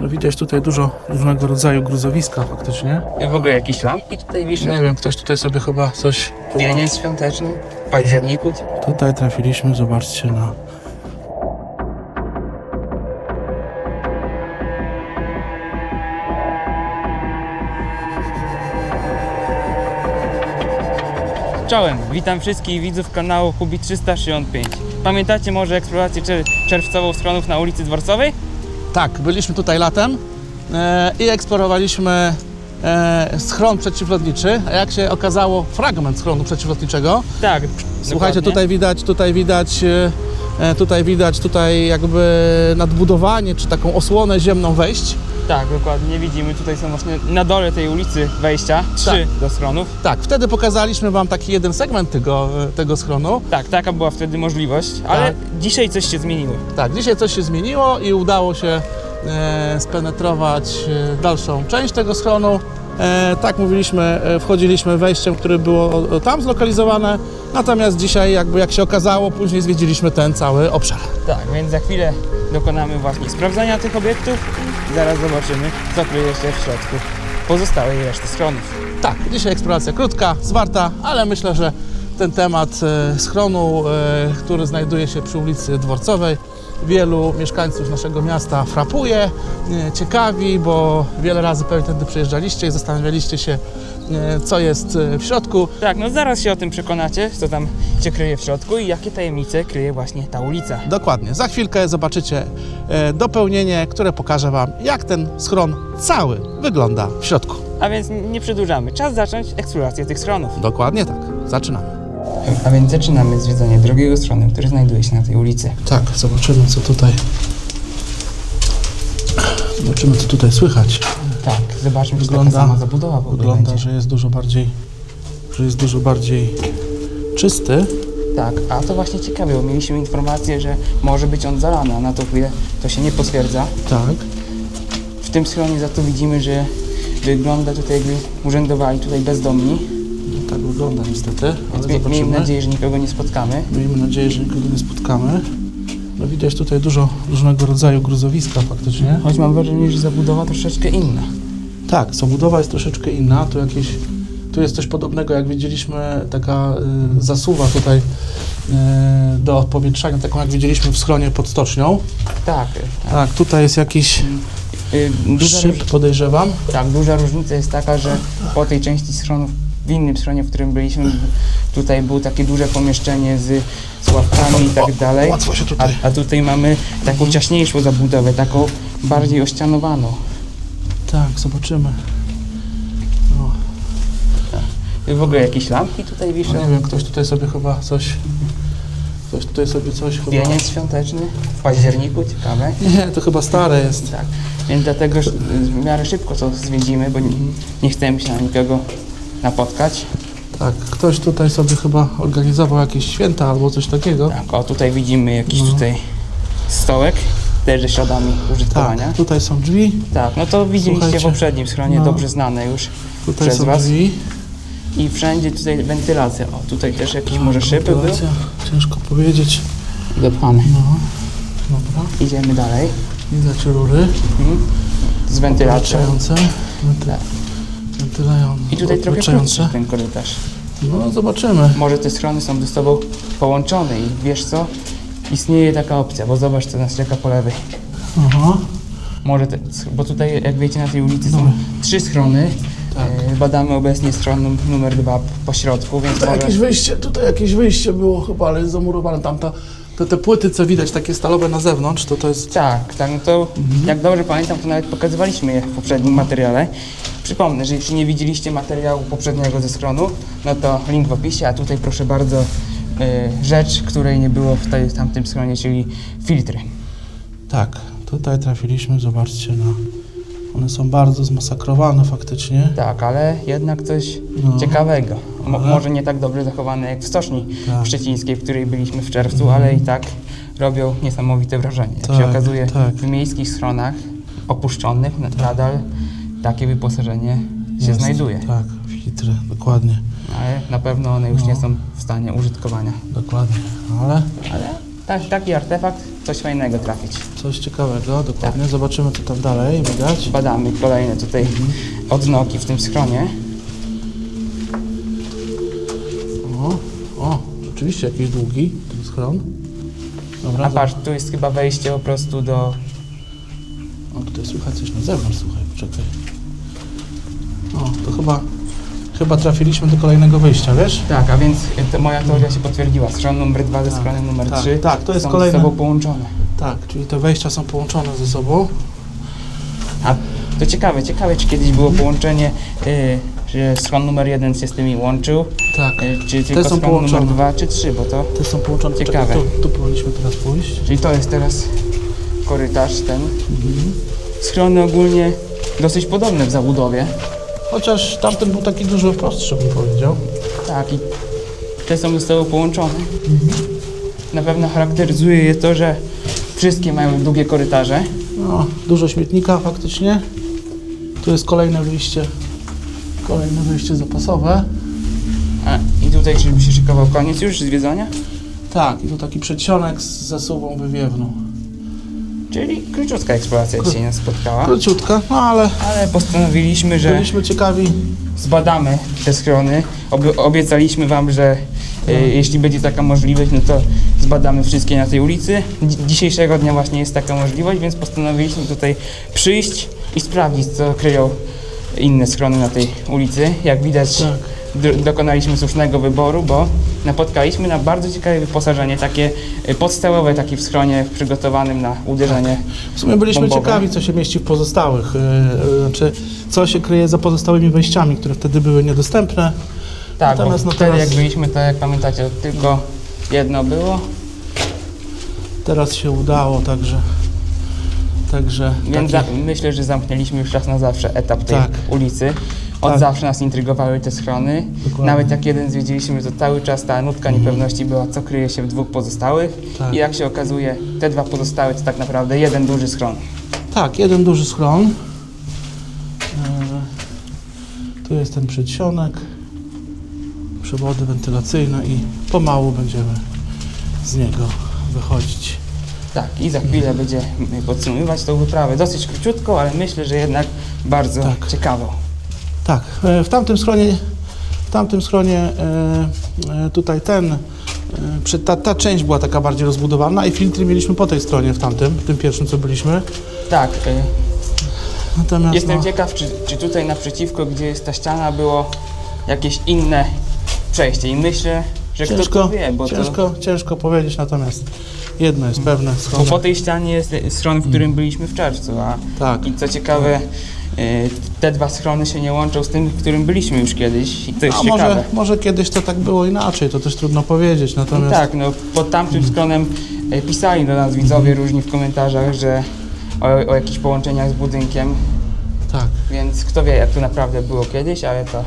No widać tutaj dużo różnego rodzaju gruzowiska faktycznie. W ogóle jakieś lampki tutaj wiszą? Nie wiem, ktoś tutaj sobie chyba coś... Wieniec świąteczny? W październiku? Tutaj trafiliśmy, zobaczcie na... Czołem, witam wszystkich widzów kanału Hubi 365. Pamiętacie może eksplorację czer- czerwcową schronów na ulicy Dworcowej? Tak, byliśmy tutaj latem e, i eksplorowaliśmy e, schron przeciwlotniczy, a jak się okazało, fragment schronu przeciwlotniczego. Tak. Słuchajcie, dokładnie. tutaj widać, tutaj widać, e, tutaj widać tutaj jakby nadbudowanie, czy taką osłonę ziemną wejść. Tak, dokładnie, widzimy. Tutaj są właśnie na dole tej ulicy wejścia, trzy Tak. do schronów. Tak, wtedy pokazaliśmy Wam taki jeden segment tego, e, tego schronu. Tak, taka była wtedy możliwość, ale Tak. dzisiaj coś się zmieniło. Tak, dzisiaj coś się zmieniło i udało się e, spenetrować e, dalszą część tego schronu. E, tak mówiliśmy, e, wchodziliśmy wejściem, które było tam zlokalizowane, natomiast dzisiaj, jakby jak się okazało, później zwiedziliśmy ten cały obszar. Tak, więc za chwilę dokonamy właśnie sprawdzania tych obiektów i zaraz zobaczymy, co kryje się w środku pozostałej reszty schronów. Tak, dzisiaj eksploracja krótka, zwarta, ale myślę, że ten temat e, schronu, który znajduje się przy ulicy Dworcowej, wielu mieszkańców naszego miasta frapuje, ciekawi, bo wiele razy pewnie tędy przyjeżdżaliście i zastanawialiście się, co jest e, w środku. Tak, no zaraz się o tym przekonacie, co tam się kryje w środku i jakie tajemnice kryje właśnie ta ulica. Dokładnie, za chwilkę zobaczycie e, dopełnienie, które pokaże Wam, jak ten schron cały wygląda w środku. A więc nie przedłużamy, czas zacząć eksplorację tych schronów. Dokładnie tak, zaczynamy. A więc zaczynamy zwiedzanie drugiego schronu, który znajduje się na tej ulicy. Tak, zobaczymy co tutaj. Zobaczymy co tutaj słychać. Tak, zobaczmy, czy Wygląda- taka sama zabudowa w ogóle Wygląda, będzie. że jest dużo bardziej, że jest dużo bardziej czysty. Tak, a to właśnie ciekawe, bo mieliśmy informację, że może być on zalany, a na to chwilę to się nie potwierdza. Tak. W tym schronie za to widzimy, że wygląda tutaj jakby urzędowali tutaj bezdomni. Tak wygląda niestety, ale Więc mie- zobaczymy. miejmy nadzieję, że nikogo nie spotkamy. Miejmy nadzieję, że nikogo nie spotkamy. No widać tutaj dużo różnego rodzaju gruzowiska faktycznie. Choć mam wrażenie, że zabudowa troszeczkę inna. Tak, zabudowa jest troszeczkę inna. Tu jakieś, tu jest coś podobnego, jak widzieliśmy, taka y, zasuwa tutaj y, do odpowietrzania, taką jak widzieliśmy w schronie pod stocznią. Tak, Tak, tutaj jest jakiś y, duża, szyb, podejrzewam. tak, duża różnica jest taka, że po tej części schronów, w innym schronie, w którym byliśmy, tutaj było takie duże pomieszczenie z, z ławkami i tak dalej. Łatwo się A, tutaj. a tutaj mamy taką ciaśniejszą zabudowę, taką bardziej ościanowaną. Tak, zobaczymy. I w ogóle jakieś lampki tutaj wiszą. No nie wiem, ktoś tutaj sobie chyba coś. Ktoś tutaj sobie coś chyba. Wieniec świąteczny w październiku, ciekawe. Nie, to chyba stare jest. Tak, więc dlatego sz- w miarę szybko to zwiedzimy, bo nie, nie chcemy się na nikogo napotkać. Tak, ktoś tutaj sobie chyba organizował jakieś święta albo coś takiego. Tak, o tutaj widzimy jakiś No. tutaj stołek, też ze śladami użytkowania. Tak, tutaj są drzwi, Tak, no to widzieliście w Słuchajcie, poprzednim schronie, no. dobrze znane już tutaj przez są was. drzwi. I wszędzie tutaj wentylacja. O, tutaj też jakieś może szyby były. Wentylacja, Ciężko powiedzieć. Dopchane. No, dobra. Idziemy dalej. Widać rury Mhm. Z wentylacją. otaczające. I tutaj trochę krótszy ten korytarz. No, zobaczymy. Może te schrony są ze sobą połączone i wiesz co? Istnieje taka opcja, bo zobacz co nas czeka po lewej. Aha. Może te, bo tutaj jak wiecie na tej ulicy są Dobra. trzy schrony. Tak. E, badamy obecnie num- numer dwa po środku, więc może... jakieś wyjście, tutaj jakieś wyjście było chyba, ale jest zamurowane. Tam ta, te, płyty, co widać, takie stalowe na zewnątrz, to to jest... Tak, tak, no to Mhm. jak dobrze pamiętam, to nawet pokazywaliśmy je w poprzednim materiale. Przypomnę, że jeśli nie widzieliście materiału poprzedniego ze schronu, no to link w opisie, a tutaj proszę bardzo e, rzecz, której nie było w tej, tamtym schronie, czyli filtry. Tak, tutaj trafiliśmy, zobaczcie, na... One są bardzo zmasakrowane faktycznie. Tak, ale jednak coś No. ciekawego. Mo- Ale- może nie tak dobrze zachowane jak w Stoczni Tak. Szczecińskiej, w której byliśmy w czerwcu, ale i tak robią niesamowite wrażenie. Jak się Tak, okazuje, tak. w miejskich schronach opuszczonych na- nadal takie wyposażenie się Jest, znajduje. Tak, filtry, dokładnie, Ale na pewno one już No. nie są w stanie użytkowania. dokładnie. Ale Ale tak, taki artefakt coś fajnego trafić. Coś ciekawego, Tak. dokładnie. Zobaczymy co tam dalej widać. Badamy kolejne tutaj odnogi w tym schronie. O, o, rzeczywiście jakiś długi ten schron. Dobra, A patrz, tu jest chyba wejście po prostu do... O, tutaj słychać coś na zewnątrz, słuchaj, poczekaj. O, to chyba, chyba trafiliśmy do kolejnego wyjścia, wiesz? Tak, a więc to moja teoria się potwierdziła. Schron numer 2 ze Tak, schronem numer tak, 3 tak, to jest są kolejne- ze sobą połączone. Tak, czyli te wejścia są połączone ze sobą. A to ciekawe, ciekawe czy kiedyś było połączenie, y, że schron numer 1 się z tymi łączył, Tak, y, czy tylko są połączone. numer 2 czy 3, bo to... te są połączone. Ciekawe. Czekaj, tu, tu powinniśmy teraz pójść. Czyli to jest teraz korytarz ten. Mhm. Schrony ogólnie dosyć podobne w zabudowie. Chociaż tamten był taki dużo prostszy, bym powiedział. Tak, i te są ze sobą połączone. Na pewno charakteryzuje je to, że wszystkie mają długie korytarze. No, dużo śmietnika faktycznie. Tu jest kolejne wyjście, kolejne wyjście zapasowe. A, I tutaj czyżby się szykował koniec już zwiedzania? Tak, i tu taki przedsionek z zasuwą wywiewną. Czyli króciutka eksploracja dzisiaj nas spotkała. Króciutka, no ale Ale postanowiliśmy, że byliśmy ciekawi. zbadamy te schrony. Obiecaliśmy Wam, że e, jeśli będzie taka możliwość, no to zbadamy wszystkie na tej ulicy. Dzi- dzisiejszego dnia właśnie jest taka możliwość, więc postanowiliśmy tutaj przyjść i sprawdzić, co kryją inne schrony na tej ulicy. Jak widać, Tak. Do, dokonaliśmy słusznego wyboru, bo napotkaliśmy na bardzo ciekawe wyposażenie, takie e, podstawowe, takie w schronie przygotowanym na uderzenie. W sumie byliśmy Bombowe. ciekawi, co się mieści w pozostałych, yy, yy, znaczy co się kryje za pozostałymi wejściami, które wtedy były niedostępne. Tak, Natomiast bo no wtedy teraz- jak byliśmy, to jak pamiętacie, tylko jedno było. Teraz się udało, także. Także. Więc taki- myślę, że zamknęliśmy już raz na zawsze etap tej Tak. ulicy. Od Tak. zawsze nas intrygowały te schrony. Dokładnie. Nawet jak jeden zwiedziliśmy, to cały czas ta nutka niepewności była, co kryje się w dwóch pozostałych. Tak. I jak się okazuje, te dwa pozostałe to tak naprawdę jeden duży schron. Tak, jeden duży schron. E, Tu jest ten przedsionek, przewody wentylacyjne i pomału będziemy z niego wychodzić. Tak, i za chwilę będziemy podsumowywać tą wyprawę. Dosyć króciutką, ale myślę, że jednak bardzo Tak. ciekawą. Tak, e, w tamtym schronie, w tamtym schronie e, e, tutaj ten, ta, ta część była taka bardziej rozbudowana i filtry mieliśmy po tej stronie w tamtym, w tym pierwszym co byliśmy. Tak, Natomiast jestem no, ciekaw, czy, czy tutaj naprzeciwko, gdzie jest ta ściana, było jakieś inne przejście. I myślę, że kto ciężko, to wie, bo to... ciężko, ciężko powiedzieć, natomiast jedno jest pewne, Bo schron, po tej ścianie jest schron, w którym byliśmy w czerwcu, a tak, i co ciekawe, y, te dwa schrony się nie łączą z tym, w którym byliśmy już kiedyś i to jest a ciekawe. może, może kiedyś to tak było inaczej, to też trudno powiedzieć, No natomiast tak, no pod tamtym schronem y, pisali do nas widzowie różni w komentarzach, że o, o jakichś połączeniach z budynkiem, tak. więc kto wie jak to naprawdę było kiedyś, ale to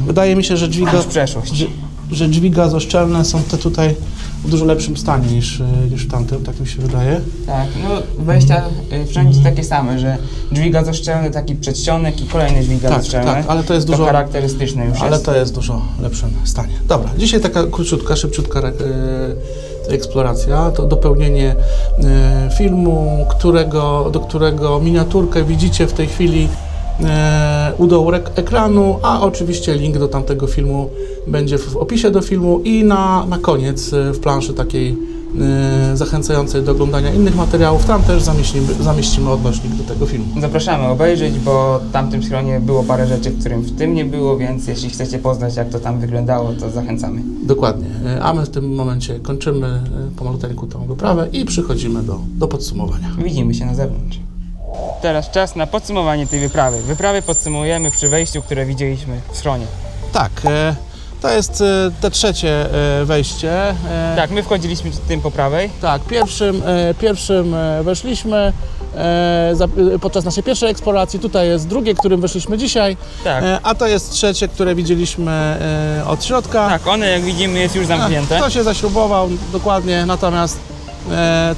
Wydaje mi się, że dźwiga, przeszłość. Że, drzwi gazoszczelne są te tutaj w dużo lepszym stanie niż, e, niż w tamtym, tak mi się wydaje. Tak, no wejścia y, wszędzie takie same, że drzwi gazoszczelne, taki przedsionek i kolejne drzwi gazoszczelne. tak, ale to jest to dużo- charakterystyczne już Ale jest. to jest dużo lepszym stanie. Dobra, dzisiaj taka króciutka, szybciutka e, eksploracja, to dopełnienie filmu, którego, do którego miniaturkę widzicie w tej chwili u dołu ekranu, a oczywiście link do tamtego filmu będzie w opisie do filmu i na, na koniec e, w planszy takiej e, zachęcającej do oglądania innych materiałów, tam też zamieścimy, zamieścimy odnośnik do tego filmu. Zapraszamy obejrzeć, bo w tamtym schronie było parę rzeczy, którym w tym nie było, więc jeśli chcecie poznać jak to tam wyglądało, to zachęcamy. Dokładnie. E, A my w tym momencie kończymy e, pomaluteńku tą wyprawę i przychodzimy do, do podsumowania. Widzimy się na zewnątrz. Teraz czas na podsumowanie tej wyprawy. Wyprawę podsumujemy przy wejściu, które widzieliśmy w schronie. Tak, e, to jest e, te trzecie e, wejście. E, Tak, my wchodziliśmy tym po prawej. Tak, pierwszym, e, pierwszym e, weszliśmy e, za, e, podczas naszej pierwszej eksploracji. Tutaj jest drugie, którym weszliśmy dzisiaj, Tak. e, a to jest trzecie, które widzieliśmy e, od środka. Tak, one jak widzimy jest już zamknięte. Kto się zaśrubował dokładnie, natomiast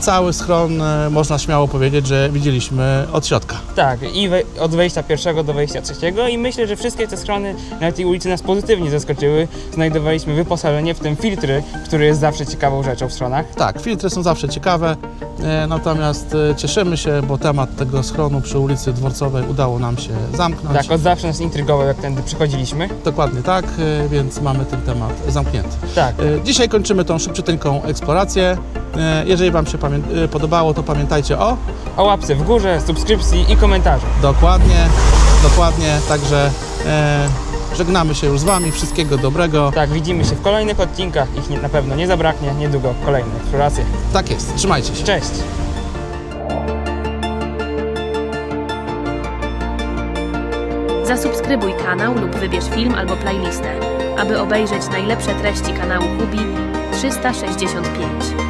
cały schron e, można śmiało powiedzieć, że widzieliśmy od środka. Tak, i we, od wejścia pierwszego do wejścia trzeciego i myślę, że wszystkie te schrony na tej ulicy nas pozytywnie zaskoczyły. Znajdowaliśmy wyposażenie, w tym filtry, który jest zawsze ciekawą rzeczą w schronach. Tak, filtry są zawsze ciekawe, e, natomiast e, cieszymy się, bo temat tego schronu przy ulicy Dworcowej udało nam się zamknąć. Tak, od zawsze nas intrygował, jak tędy przychodziliśmy. Dokładnie tak, e, więc mamy ten temat zamknięty. Tak, E, Dzisiaj kończymy tą szybciuteńką eksplorację. E, Jeżeli Wam się pamię- e, podobało, to pamiętajcie o o łapce w górze, subskrypcji i komentarzu. dokładnie, dokładnie, także e, żegnamy się już z Wami, wszystkiego dobrego. Tak, widzimy się w kolejnych odcinkach, ich nie, na pewno nie zabraknie, niedługo kolejne eksploracje. Tak jest, trzymajcie się. Cześć! Zasubskrybuj kanał lub wybierz film albo playlistę, aby obejrzeć najlepsze treści kanału Hubi 365.